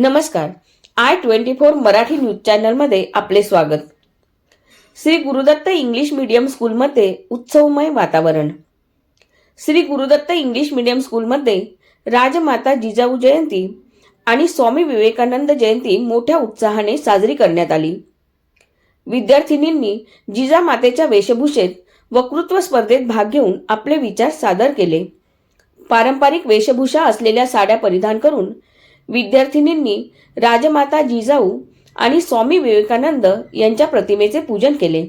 नमस्कार. I twenty four Marathi news चॅनलमध्ये आपले स्वागत. श्री गुरुदत्त इंग्लिश मीडियम स्कूलमध्ये उत्सवमय वातावरण. श्री गुरुदत्त इंग्लिश मीडियम स्कूलमध्ये राजमाता जिजाऊ जयंती आणि स्वामी विवेकानंद जयंती मोठ्या उत्साहाने साजरी करण्यात आली. विद्यार्थिनींनी जिजामातेच्या वेशभूषेत वक्तृत्व स्पर्धेत भाग घेऊन आपले विचार सादर केले. पारंपरिक वेशभूषा असलेल्या साड्या परिधान करून विद्यार्थिनींनी राजमाता जिजाऊ आणि स्वामी विवेकानंद यांच्या प्रतिमेचे पूजन केले.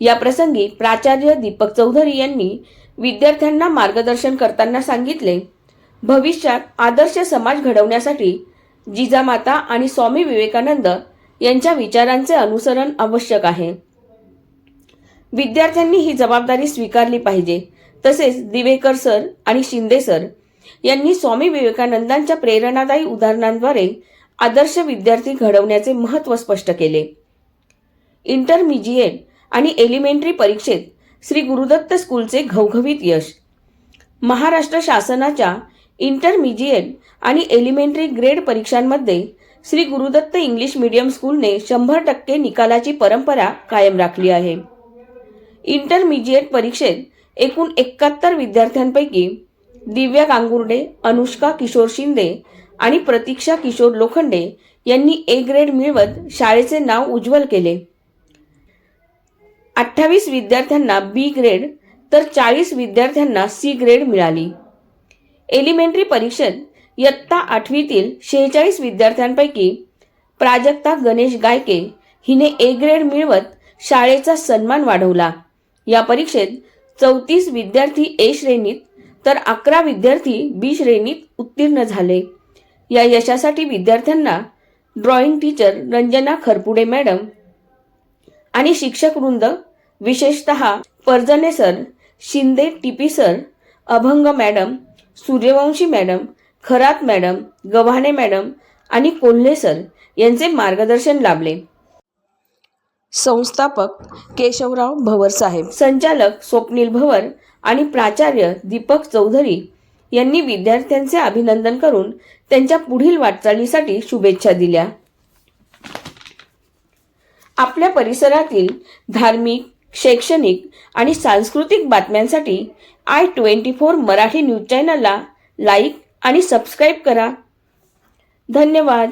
या प्रसंगी प्राचार्य दीपक चौधरी यांनी विद्यार्थ्यांना मार्गदर्शन करताना सांगितले भविष्यात आदर्श समाज घडवण्यासाठी जिजामाता आणि स्वामी विवेकानंद यांच्या विचारांचे अनुसरण आवश्यक आहे. विद्यार्थ्यांनी ही जबाबदारी स्वीकारली पाहिजे. तसेच दिवेकर सर आणि शिंदे सर यांनी स्वामी विवेकानंदांच्या प्रेरणादायी उदाहरणांद्वारे आदर्श विद्यार्थी घडवण्याचे महत्त्व स्पष्ट केले. इंटरमिजिएट आणि एलिमेंटरी परीक्षेत श्री गुरुदत्त स्कूलचे घवघवीत यश. महाराष्ट्र शासनाच्या इंटरमिजिएट आणि एलिमेंटरी ग्रेड परीक्षांमध्ये श्री गुरुदत्त इंग्लिश मीडियम स्कूलने शंभर टक्के निकालाची परंपरा कायम राखली आहे. इंटरमिजिएट परीक्षेत एकूण एकाहत्तर विद्यार्थ्यांपैकी दिव्या गांगुर्डे अनुष्का किशोर शिंदे आणि प्रतीक्षा किशोर लोखंडे यांनी ए ग्रेड मिळवत शाळेचे नाव उज्ज्वल केले. अठ्ठावीस विद्यार्थ्यांना बी ग्रेड तर चाळीस विद्यार्थ्यांना सी ग्रेड मिळाली. एलिमेंटरी परीक्षेत इयत्ता आठवीतील शेहेचाळीस विद्यार्थ्यांपैकी प्राजक्ता गणेश गायके हिने ए ग्रेड मिळवत शाळेचा सन्मान वाढवला. या परीक्षेत चौतीस विद्यार्थी ए श्रेणीत तर अकरा विद्यार्थी बी श्रेणीत उत्तीर्ण झाले. या यशासाठी विद्यार्थ्यांना drawing teacher Ranjana Kharpude madam आणि शिक्षक वृंद विशेषत Parjane sir Shinde T P sir Abhang madam Suryavanshi madam Kharat madam Gavhane madam आणि कोल्हे सर यांचे मार्गदर्शन लाभले. संस्थापक केशवराव भवर साहेब. संचालक स्वप्नील भवर आणि प्राचार्य दीपक चौधरी यांनी विद्यार्थ्यांचे अभिनंदन करून त्यांच्या पुढील वाटचालीसाठी शुभेच्छा दिल्या. आपल्या परिसरातील धार्मिक शैक्षणिक आणि सांस्कृतिक बातम्यांसाठी I twenty four Marathi news चॅनलला लाईक आणि सबस्क्राईब करा. धन्यवाद.